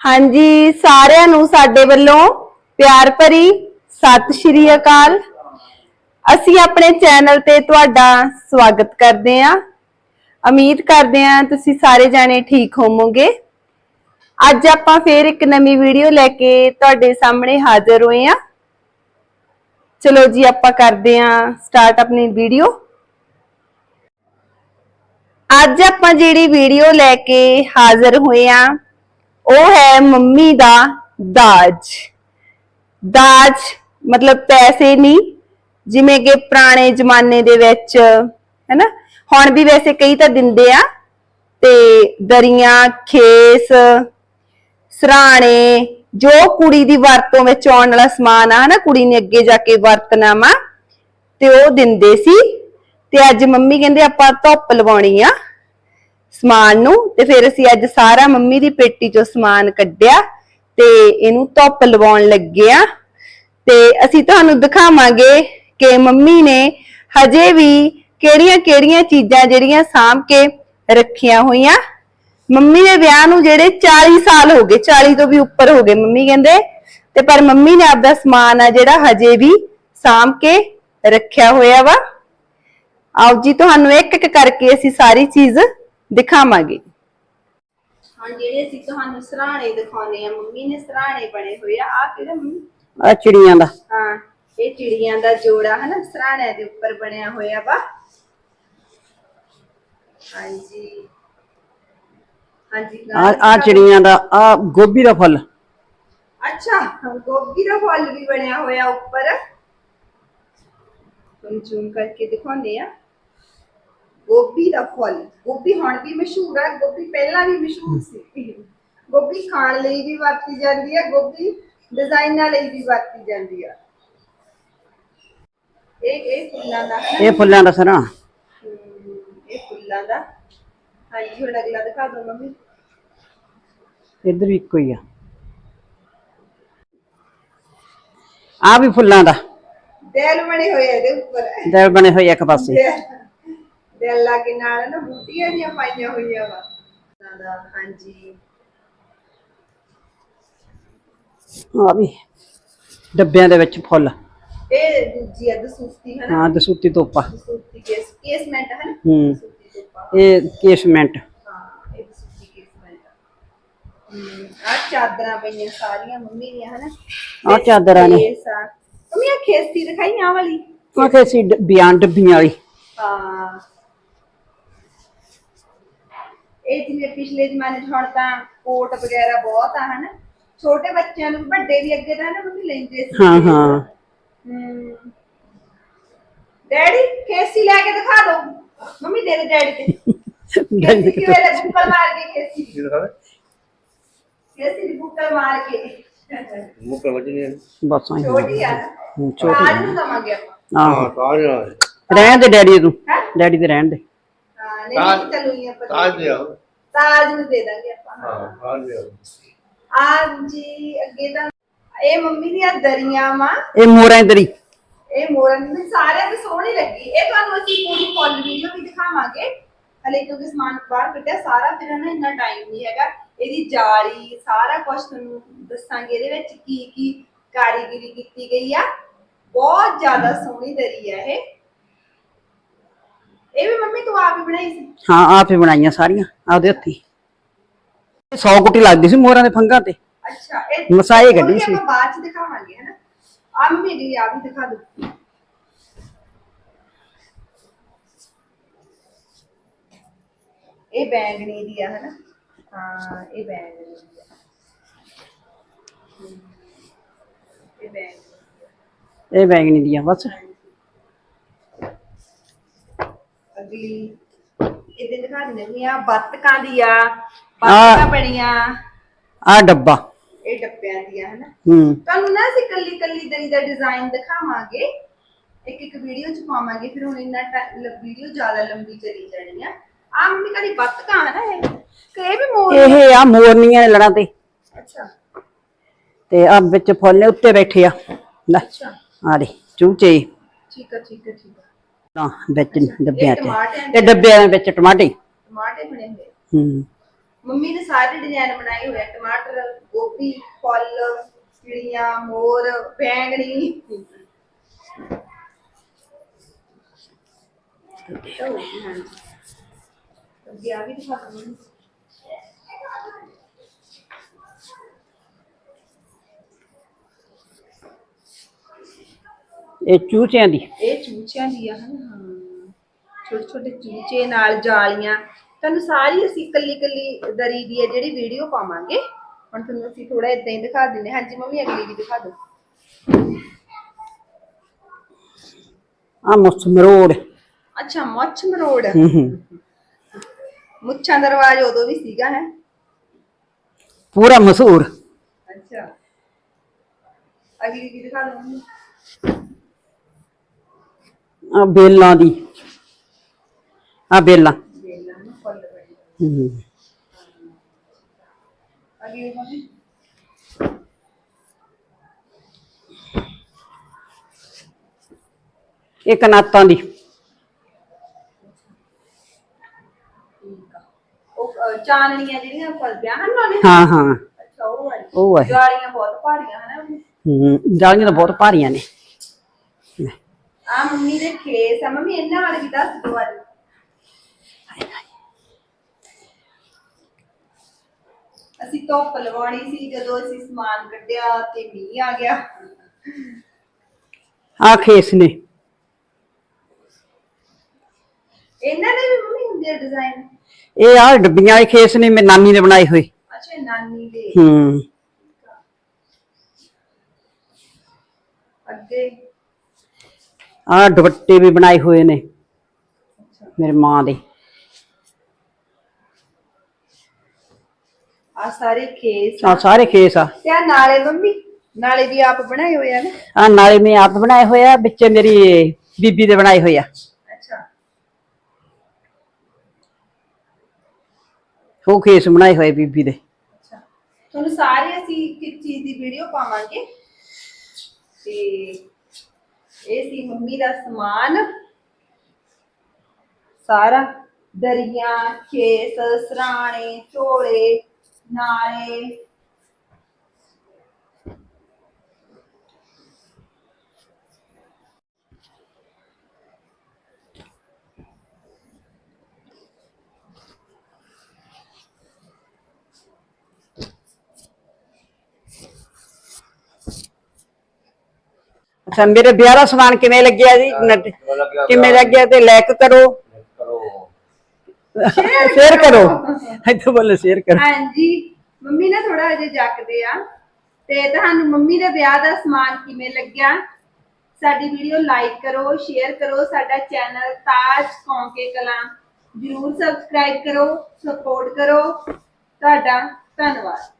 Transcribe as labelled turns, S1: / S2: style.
S1: ਹਾਂਜੀ, ਸਾਰਿਆਂ ਨੂੰ ਸਾਡੇ ਵੱਲੋਂ ਪਿਆਰ ਭਰੀ ਸਤਿ ਸ਼੍ਰੀ ਅਕਾਲ। ਅਸੀਂ ਆਪਣੇ ਚੈਨਲ ਤੇ ਤੁਹਾਡਾ ਸਵਾਗਤ ਕਰਦੇ ਹਾਂ। ਉਮੀਦ ਕਰਦੇ ਹਾਂ ਤੁਸੀਂ ਸਾਰੇ ਜਾਣੇ ਠੀਕ ਹੋਵੋਗੇ। ਅੱਜ ਆਪਾਂ ਫੇਰ ਇੱਕ ਨਵੀਂ ਵੀਡੀਓ ਲੈ ਕੇ ਤੁਹਾਡੇ ਸਾਹਮਣੇ ਹਾਜ਼ਰ ਹੋਏ ਹਾਂ। ਚਲੋ ਜੀ, ਆਪਾਂ ਕਰਦੇ ਹਾਂ ਸਟਾਰਟ ਆਪਣੀ ਵੀਡੀਓ। ਅੱਜ ਆਪਾਂ ਜਿਹੜੀ ਵੀਡੀਓ ਲੈ ਕੇ ਹਾਜ਼ਰ ਹੋਏ ਆ ਉਹ ਹੈ ਮੰਮੀ ਦਾ ਦਾਜ। ਦਾਜ ਮਤਲਬ ਪੈਸੇ ਨਹੀਂ, ਜਿਵੇਂ ਕਿ ਪੁਰਾਣੇ ਜ਼ਮਾਨੇ ਦੇ ਵਿੱਚ, ਹੈਨਾ? ਹੁਣ ਵੀ ਵੈਸੇ ਕਈ ਤਾਂ ਦਿੰਦੇ ਆ, ਤੇ ਦਰੀਆਂ, ਖੇਸ, ਸਰਾਣੇ, ਜੋ ਕੁੜੀ ਦੀ ਵਰਤੋਂ ਵਿੱਚ ਆਉਣ ਵਾਲਾ ਸਮਾਨ ਆ, ਹਨਾ? ਕੁੜੀ ਨੇ ਅੱਗੇ ਜਾ ਕੇ ਵਰਤਣਾ ਵਾ, ਤੇ ਉਹ ਦਿੰਦੇ ਸੀ। ਤੇ ਅੱਜ ਮੰਮੀ ਕਹਿੰਦੇ ਆਪਾਂ ਧੁੱਪ ਲਵਾਉਣੀ ਆ। ਸਮਾਨ ਨੂੰ ਤੇ ਫਿਰ ਅਸੀਂ ਅੱਜ ਸਾਰਾ ਮੰਮੀ ਦੀ ਪੇਟੀ ਚੋਂ ਸਮਾਨ ਕੱਢਿਆ ਤੇ ਇਹਨੂੰ ਧੁੱਪ ਲਵਾਉਣ ਲੱਗੇ ਆ। ਤੇ ਅਸੀਂ ਤੁਹਾਨੂੰ ਦਿਖਾਵਾਂਗੇ ਕਿ ਮੰਮੀ ਨੇ ਹਜੇ ਵੀ ਕਿਹੜੀਆਂ-ਕਿਹੜੀਆਂ ਚੀਜ਼ਾਂ ਜਿਹੜੀਆਂ ਸਾਂਭ ਕੇ ਰੱਖੀਆਂ ਹੋਈਆਂ। ਮੰਮੀ ਦੇ ਵਿਆਹ ਨੂੰ ਜਿਹੜੇ 40 ਸਾਲ ਹੋ ਗਏ 40 ਤੋਂ ਵੀ ਉੱਪਰ ਹੋ ਗਏ ਮੰਮੀ ਕਹਿੰਦੇ। ਤੇ ਪਰ ਮੰਮੀ ਨੇ ਆਪਦਾ ਸਮਾਨ ਆ ਜਿਹੜਾ ਹਜੇ ਵੀ ਸਾਂਭ ਕੇ ਰੱਖਿਆ ਹੋਇਆ ਵਾ। ਆਓ ਜੀ, ਤੁਹਾਨੂੰ ਇੱਕ ਇੱਕ ਕਰਕੇ ਅਸੀਂ ਸਾਰੀ ਚੀਜ਼ ਦਿਖਾਵਾਂਗੇ। ਹਾਂ ਜਿਹੜੇ ਅਸੀਂ ਤੁਹਾਨੂੰ ਸਰਾਣੇ ਦਿਖਾਉਨੇ ਆ ਮੰਮੀ ਨੇ ਸਰਾਣੇ ਬਣੇ ਹੋਏ ਆ। ਆ ਕਿਹੜਾ ਮੰਮੀ?
S2: ਆ ਚਿੜੀਆਂ ਦਾ।
S1: ਹਾਂ ਇਹ ਚਿੜੀਆਂ ਦਾ ਜੋੜਾ ਹੈ ਨਾ ਸਰਾਣਿਆਂ ਦੇ ਉੱਪਰ ਬਣਿਆ ਹੋਇਆ ਵਾ। ਹਾਂਜੀ। ਹਾਂਜੀ
S2: ਆ ਆ ਚਿੜੀਆਂ ਦਾ ਆ ਗੋਭੀ ਦਾ ਫੁੱਲ।
S1: ਅੱਛਾ ਗੋਭੀ ਦਾ ਫੁੱਲ ਵੀ ਬਣਿਆ ਹੋਇਆ ਉੱਪਰ। ਤੁਹਾਨੂੰ ਜ਼ੂਮ ਕਰਕੇ ਦਿਖਾਉਂਦੇ ਆ। ਗੋਭੀ ਦਾ ਫੁੱਲ। ਗੋਭੀ ਹੁਣ ਵੀ ਮਸ਼ਹੂਰ ਹੈ ਗੋਭੀ ਪਹਿਲਾਂ ਵੀ ਮਸ਼ਹੂਰ ਸੀ। ਗੋਭੀ ਖਾਣ ਲਈ ਵੀ ਵਰਤੀ ਜਾਂਦੀ ਹੈ ਗੋਭੀ ਡਿਜ਼ਾਈਨਾਂ ਲਈ ਵੀ ਵਰਤੀ ਜਾਂਦੀ ਹੈ ਇਹ ਇਹ ਫੁੱਲਾਂ ਦਾ?
S2: ਇਹ ਫੁੱਲਾਂ ਦਾ ਸਰਾਂ।
S1: ਇਹ ਫੁੱਲਾਂ ਦਾ। ਹਾਂਜੀ ਹੁਣ ਅਗਲਾ ਦਿਖਾ ਦਿਓ ਮੰਮੀ।
S2: ਇੱਧਰ ਵੀ ਇੱਕੋ ਹੀ ਆ। ਆ ਵੀ ਫੁੱਲਾਂ ਦਾ।
S1: ਦਿਲ ਬਣੇ ਹੋਏ ਆ ਇਹਦੇ ਉੱਪਰ।
S2: ਦਿਲ ਬਣੇ ਹੋਏ ਇੱਕ ਪਾਸੇ।
S1: ਦਿਲ- ਦਿਲ ਲਾਗੇ ਨਾਲ ਨਾ ਬੂਟੀਆਂ ਜੀਆਂ ਪਾਈਆਂ ਹੋਈਆਂ ਵਾ। ਦਾ ਹਾਂਜੀ।
S2: ਆ ਵੀ ਡੱਬਿਆਂ ਦੇ ਵਿੱਚ ਫੁੱਲ।
S1: ਇਹ ਦੂਜੀ ਆ ਦਸੂਤੀ ਹੈ ਨਾ
S2: ਹਾਂ ਦਸੂਤੀ ਤੋਪਾ।
S1: ਦਸੂਤੀ ਕੇਸ ਕੇਸਮੈਂਟ ਹੈ ਨਾ
S2: ਹੂੰ।
S1: ਦਸੂਤੀ ਤੋਪਾ।
S2: ਇਹ ਕੇਸਮੈਂਟ
S1: ਹਾਂ ਇਹ ਦਸੂਤੀ ਕੇਸਮੈਂਟ ਆ ਚਾਦਰਾਂ ਪਈਆਂ ਸਾਰੀਆਂ ਮੰਮੀ ਦੀਆਂ ਹਨਾ?
S2: ਆਹ ਚਾਦਰਾਂ ਨੇ।
S1: ਕੇਸ ਆ। ਮੰਮੀ ਆ ਖੇਸੀ ਦਿਖਾਈ ਆ ਵਾਲੀ?
S2: ਆ ਕੇ ਸੀ ਡੱਬੀਆਂ ਡੱਬੀਆਂ ਵਾਲੀ।
S1: ਹਾਂ। ਇਹ ਜਿਵੇਂ ਪਿਛਲੇ ਜ਼ਮਾਨੇ 'ਚ ਹੁਣ ਤਾਂ ਕੋਟ ਵਗੈਰਾ ਬਹੁਤ ਆ ਹਨਾ। ਛੋਟੇ ਬੱਚਿਆਂ ਨੂੰ ਵੱਡੇ ਵੀ ਅੱਗੇ ਤਾਂ ਨਾ ਮੰਮੀ ਲੈਂਦੇ ਸੀ।
S2: ਹਾਂ ਹਾਂ।
S1: ਹਮ। ਡੈਡੀ ਖੇਸੀ ਲੈ ਕੇ ਦਿਖਾ ਦਿਓ ਮੰਮੀ ਦੇ ਦੇ ਡੈਡੀ ਤੇ। ਖੇਸੀ ਕਿਵੇਂ ਲੈ ਬੁੱਕਲ ਮਾਰ ਕੇ ਖੇਸੀ। ਖੇਸੀ ਦੀ ਬੁੱਕਲ ਮਾਰ ਕੇ।
S3: ਮੁੱਕ ਵਜਨੇ
S2: ਬਸ ਆਈ
S1: ਛੋਟੀ ਆ। ਨਾ
S2: ਹੂੰ, ਛੋਟੀ।
S1: ਰਾਜ ਨੂੰ ਦਵਾਂਗੇ ਆਪਾਂ।
S3: ਹਾਂ
S2: ਰਹਿਣ ਦੇ ਡੈਡੀ ਤੂੰ।
S1: ਹੈਂ?
S2: ਡੈਡੀ ਤੇ ਰਹਿਣ ਦੇ।
S1: ਹਾਂ ਨਹੀਂ
S3: ਤਾਜ-
S1: ਚਲੂਈਆਂ ਪਰ
S3: ਤਾਜ ਲਿਆਓ।
S1: ਤਾਜ ਨੂੰ ਦੇ ਦਾਂਗੇ ਆਪਾਂ
S3: ਹਾਂ। ਤਾਜ ਲਿਆਓ।
S1: ਹਾਂਜੀ ਅੱਗੇ ਤਾਂ ਇਹ ਮੰਮੀ ਦੀਆਂ ਦਰੀਆਂ ਵਾ।
S2: ਇਹ ਮੋਰਾਂ ਦਰੀ।
S1: ਇਹ ਮੋਰਨ ਦੀ ਸਾਰਿਆਂ ਦੀ ਸੋਹਣੀ ਲੱਗੀ। ਇਹ ਤੁਹਾਨੂੰ ਅਸੀਂ ਪੂਰੀ ਫੁੱਲ ਵੀਡੀਓ ਵੀ ਦਿਖਾਵਾਂਗੇ। ਹਲੇ ਕਿਉਂਕਿ ਸਮਾਨ ਬਾਹਰ ਕੱਢਿਆ ਸਾਰਾ ਫਿਰ ਨਾ ਇੰਨਾ ਟਾਈਮ ਨਹੀਂ ਹੈਗਾ। ਇਹਦੀ ਜਾਲੀ ਸਾਰਾ ਕੁਝ ਤੁਹਾਨੂੰ ਦੱਸਾਂਗੇ ਇਹਦੇ ਵਿੱਚ ਕੀ ਕੀ ਕਾਰੀਗਰੀ ਕੀਤੀ ਗਈ ਆ। ਬਹੁਤ ਜ਼ਿਆਦਾ ਸੋਹਣੀ ਦਰੀ ਆ ਇਹ। ਇਹ ਵੀ ਮੰਮੀ ਤੂੰ ਆਪ ਹੀ ਬਣਾਈ ਸੀ?
S2: ਹਾਂ ਆਪੇ ਬਣਾਈਆਂ ਸਾਰੀਆਂ ਆਪਦੇ ਹੱਥੀ। 100 ਕੁੱਟੀ ਲੱਗਦੀ ਸੀ ਮੋਰਾਂ ਦੇ ਫੰਗਾਂ ਤੇ।
S1: ਅੱਛਾ ਇਹ
S2: ਮਸਾਏ ਕੱਢੀ ਸੀ।
S1: ਆਪਾਂ ਬਾਅਦ ਚ ਦਿਖਾਵਾਂਗੇ ਹਨਾ? ਆ ਮੰਮੀ ਅਗਲੀ ਆ ਵੀ ਦਿਖਾ ਦੋ ਇਹ ਬੈਂਗਣੀ ਦੀ ਆ ਹਨਾ? ਹਾਂ ਇਹ ਬੈਂਗਣੀ ਦੀ ਆ। ਇਹ ਬੈਂਗਣੀ ਦੀ ਆ।
S2: ਇਹ ਬੈਗਣੀ ਦੀਆਂ ਬਸ।
S1: ਅਗਲੀ ਇਹਦੇ ਦਿਖਾ ਦਿੰਦੇ ਆ ਬੱਤਕਾਂ ਦੀ ਆ ਬੱਤਕਾਂ ਬਣੀਆਂ।
S2: ਆ ਡੱਬਾ।
S1: ਇਹ ਡੱਬਿਆਂ ਦੀਆਂ ਹਨਾ?
S2: ਹੂੰ।
S1: ਤੁਹਾਨੂੰ ਨਾ ਅਸੀਂ ਕੱਲੀ ਕੱਲੀ ਦਰੀ ਦਾ ਡਿਜ਼ਾਈਨ ਦਿਖਾਵਾਂਗੇ। ਇੱਕ ਇੱਕ ਵੀਡੀਓ ਚ ਪਾਵਾਂਗੇ ਫਿਰ ਹੁਣ ਇੰਨਾ ਵੀਡੀਓ ਜ਼ਿਆਦਾ ਲੰਬੀ ਚਲੀ ਜਾਣੀ ਆ। ਆ ਮੰਮੀ ਕਦੀ ਬੱਤਕਾਂ ਹੈ ਨਾ ਇਹ? ਕਿ ਇਹ ਵੀ ਮੋਰ
S2: ਇਹ ਆ ਮੋਰਨੀਆਂ ਨੇ ਲੜਾਂ ਤੇ।
S1: ਅੱਛਾ।
S2: ਤੇ ਆ ਵਿੱਚ ਫੁੱਲ ਨੇ ਉੱਤੇ ਬੈਠੇ ਆ। ਲੈ
S1: ਅੱਛਾ।
S2: ਆ ਦੇ ਚੂਚੇ।
S1: ਠੀਕ ਆ ਠੀਕ ਆ ਠੀਕ ਆ।
S2: ਤਾਂ ਵਿੱਚ ਡੱਬਿਆਂ ਤੇ ਤੇ ਡੱਬਿਆਂ ਦੇ ਵਿੱਚ ਟਮਾਟੇ।
S1: ਟਮਾਟੇ ਬਣੇ ਹੋਏ
S2: ਹੂੰ।
S1: ਮੰਮੀ ਨੇ ਸਾਰੇ ਡਿਜ਼ਾਈਨ ਬਣਾਏ ਹੋਏ ਆ। ਟਮਾਟਰ ਗੋਭੀ ਫੁੱਲ ਚਿੜੀਆਂ ਮੋਰ ਬੈਂਗਣੀ। ਗਿਆ ਵੀ ਦਿਖਾ ਦੂੰਗੀ
S2: ਇਹ ਚੂਚਿਆਂ ਦੀ।
S1: ਇਹ ਚੂਚਿਆਂ ਦੀ ਆ ਹਨ ਹਾਂ। ਛੋਟੇ ਛੋਟੇ ਚੂਚੇ ਨਾਲ ਜਾਲੀਆਂ। ਤੁਹਾਨੂੰ ਸਾਰੀ ਅਸੀਂ ਕੱਲੀ ਕੱਲੀ ਦਰੀ ਦੀ ਹੈ ਜਿਹੜੀ ਵੀਡੀਓ ਪਾਵਾਂਗੇ ਹੁਣ ਤੁਹਾਨੂੰ ਅਸੀਂ ਥੋੜਾ ਇਦਾਂ ਹੀ ਦਿਖਾ ਦਿੰਦੇ ਹਾਂ। ਹਾਂਜੀ ਮੰਮੀ ਅਗਲੀ ਵੀ ਦਿਖਾ ਦਿਓ।
S2: ਆ ਮੁੱਛ ਮਰੋੜ।
S1: ਅੱਛਾ ਮੁੱਛ ਮਰੋੜ। ਮੁੱਛਾਂ ਦਾ ਰਿਵਾਜ ਉਦੋਂ ਵੀ ਸੀਗਾ ਹੈ।
S2: ਪੂਰਾ ਮਸ਼ਹੂਰ।
S1: ਅੱਛਾ। ਅਗਲੀ ਵੀ ਦਿਖਾ ਦਿਓ। ਮੰਮੀ
S2: ਆ ਬੇਲਾਂ ਦੀ। ਆ ਬੇਲਾਂ।
S1: ਵੇਲਾਂ ਨੂੰ ਫੁੱਲ ਬੜੀ
S2: ਹੂੰ
S1: ਅਗਲੀ ਮੰਮੀ
S2: ਇਹ ਕਨਾਤਾਂ ਦੀ।
S1: ਉਹ ਚਾਨਣੀਆਂ ਜਿਹੜੀਆਂ ਫਲਦਿਆਂ ਹਨ ਨਾਲੇ
S2: ਹਾਂ ਹਾਂ।
S1: ਅੱਛਾ ਉਹ ਵਾਲੀ।
S2: ਉਹ ਹੈ
S1: ਜਾਲੀਆਂ ਬਹੁਤ ਭਾਰੀਆਂ ਹਨ।
S2: ਹੂੰ ਜਾਲੀਆਂ ਤਾਂ ਬਹੁਤ ਭਾਰੀਆਂ ਨੇ।
S1: ਆ ਮੰਮੀ ਦੇ ਖੇਸ ਆ ਮੰਮੀ ਇਹਨਾਂ ਬਾਰੇ ਵੀ ਦੱਸ ਦਿਓ ਅੱਜ ਅਸੀਂ ਧੁੱਪ ਲਵਾਉਣੀ ਸੀ ਜਦੋਂ ਅਸੀਂ ਸਮਾਨ ਕੱਢਿਆ ਤੇ ਮੀਂਹ ਆ ਗਿਆ
S2: ਆ ਖੇਸ ਨੇ
S1: ਇਹਨਾਂ ਦੇ ਵੀ ਮੰਮੀ ਹੁੰਦੇ ਡਿਜ਼ਾਈਨ
S2: ਇਹ ਆ ਡੱਬੀਆਂ ਵਾਲੇ ਖੇਸ ਨੇ ਮੇਰੀ ਨਾਨੀ ਨੇ ਬਣਾਏ ਹੋਏ
S1: ਅੱਛਾ ਨਾਨੀ ਦੇ
S2: ਹੂੰ
S1: ਅੱਗੇ
S2: ਆ ਦੁਪੱਟੇ ਵੀ ਬਣਾਏ ਹੋਏ ਨੇ। ਮੇਰੀ ਮਾਂ ਦੇ।
S1: ਆ ਸਾਰੇ ਖੇਸ
S2: ਆ। ਸਾਰੇ ਖੇਸ ਆ।
S1: ਤੇ ਆ ਨਾਲੇ ਮੰਮੀ ਨਾਲੇ ਵੀ ਆਪ ਬਣਾਏ ਹੋਏ ਆ ਨਾ?
S2: ਆ ਨਾਲੇ ਮੈਂ ਆਪ ਬਣਾਏ ਹੋਏ ਆ ਵਿੱਚ ਮੇਰੀ ਬੀਬੀ ਦੇ ਬਣਾਏ
S1: ਅੱਛਾ।
S2: ਉਹ ਖੇਸ ਬਣਾਏ ਹੋਏ ਬੀਬੀ ਦੇ।
S1: ਅੱਛਾ। ਤੁਹਾਨੂੰ ਸਾਰੇ ਅਸੀਂ ਕਿਸ ਚੀਜ਼ ਦੀ ਵੀਡੀਓ ਪਾਵਾਂਗੇ? ਤੇ ਇਹ ਸੀ ਮੰਮੀ ਦਾ ਸਮਾਨ। ਸਾਰਾ ਦਰੀਆਂ ਖੇਸ ਸਰਾਣੇ ਝੋਲੇ ਨਾਲੇ
S2: ਅੱਛਾ ਮੇਰੇ ਵਿਆਹ ਦਾ ਸਮਾਨ ਕਿਵੇਂ ਲੱਗਿਆ ਜੀ? ਨਟ- ਕਿਵੇਂ ਲੱਗਿਆ ਤੇ ਲਾਈਕ ਕਰੋ।
S3: ਕਰੋ
S2: ਸ਼ੇਅਰ ਕਰੋ। ਇੱਥੇ ਬੋਲੇ ਸ਼ੇਅਰ ਕਰੋ।
S1: ਹਾਂਜੀ ਮੰਮੀ ਨਾ ਥੋੜਾ ਅਜੇ ਜੱਕਦੇ ਆ। ਤੇ ਤੁਹਾਨੂੰ ਮੰਮੀ ਦੇ ਵਿਆਹ ਦਾ ਸਮਾਨ ਕਿਵੇਂ ਲੱਗਿਆ? ਸਾਡੀ ਵੀਡੀਓ ਲਾਈਕ ਕਰੋ ਸ਼ੇਅਰ ਕਰੋ ਸਾਡਾ ਚੈਨਲ ਤਾਜ ਕੌਂਕੇ ਕਲਾਂ ਜਰੂਰ ਸਬਸਕ੍ਰਾਈਬ ਕਰੋ ਸਪੋਰਟ ਕਰੋ। ਤੁਹਾਡਾ ਧੰਨਵਾਦ।